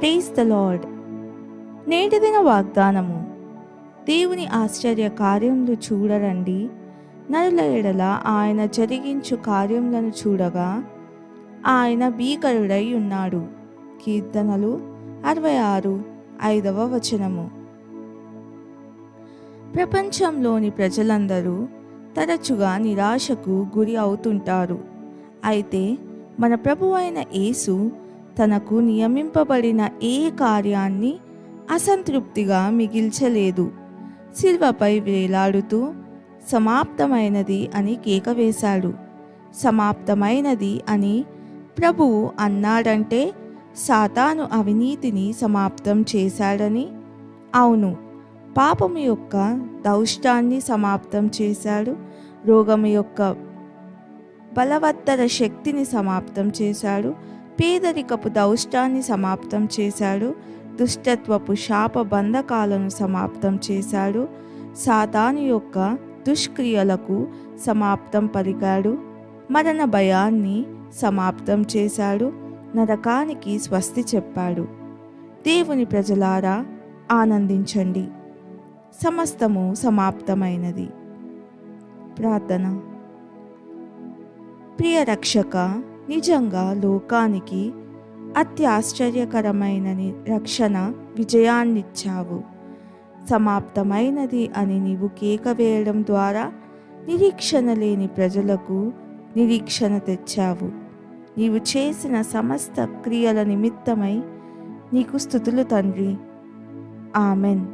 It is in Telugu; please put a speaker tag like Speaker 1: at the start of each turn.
Speaker 1: ప్రేస్ ద లార్డ్ నేటి దిన వాగ్దానము. దేవుని ఆశ్చర్య కార్యములు చూడరండి. నరుల ఎడల ఆయన జరిగించు కార్యములను చూడగా ఆయన భీకరుడై ఉన్నాడు. కీర్తనలు అరవై ఆరు ఐదవ వచనము. ప్రపంచంలోని ప్రజలందరూ తరచుగా నిరాశకు గురి అవుతుంటారు. అయితే మన ప్రభు అయిన యేసు తనకు నియమింపబడిన ఏ కార్యాన్ని అసంతృప్తిగా మిగిల్చలేదు. శిల్వపై వేలాడుతూ సమాప్తమైనది అని కేక వేశాడు. సమాప్తమైనది అని ప్రభువు అన్నాడంటే సాతాను అవినీతిని సమాప్తం చేశాడని అవును పాపము యొక్క దౌష్టాన్ని సమాప్తం చేశాడు. రోగము యొక్క బలవత్తర శక్తిని సమాప్తం చేశాడు. పేదరికపు దౌష్టాన్ని సమాప్తం చేశాడు. దుష్టత్వపు శాప బంధకాలను సమాప్తం చేశాడు. సాతాను యొక్క దుష్క్రియలకు సమాప్తం పలికాడు. మరణ భయాన్ని సమాప్తం చేశాడు. నరకానికి స్వస్తి చెప్పాడు. దేవుని ప్రజలారా ఆనందించండి. సమస్తము సమాప్తమైనది. ప్రార్థన. ప్రియ రక్షక నిజంగా లోకానికి అత్యాశ్చర్యకరమైన ని- రక్షణ విజయాన్నిచ్చావు. సమాప్తమైనది అని నీవు కేక వేయడం ద్వారా నిరీక్షణ లేని ప్రజలకు నిరీక్షణ తెచ్చావు. నీవు చేసిన సమస్త క్రియల నిమిత్తమై నీకు స్థుతులు తండ్రి. ఆమెన్.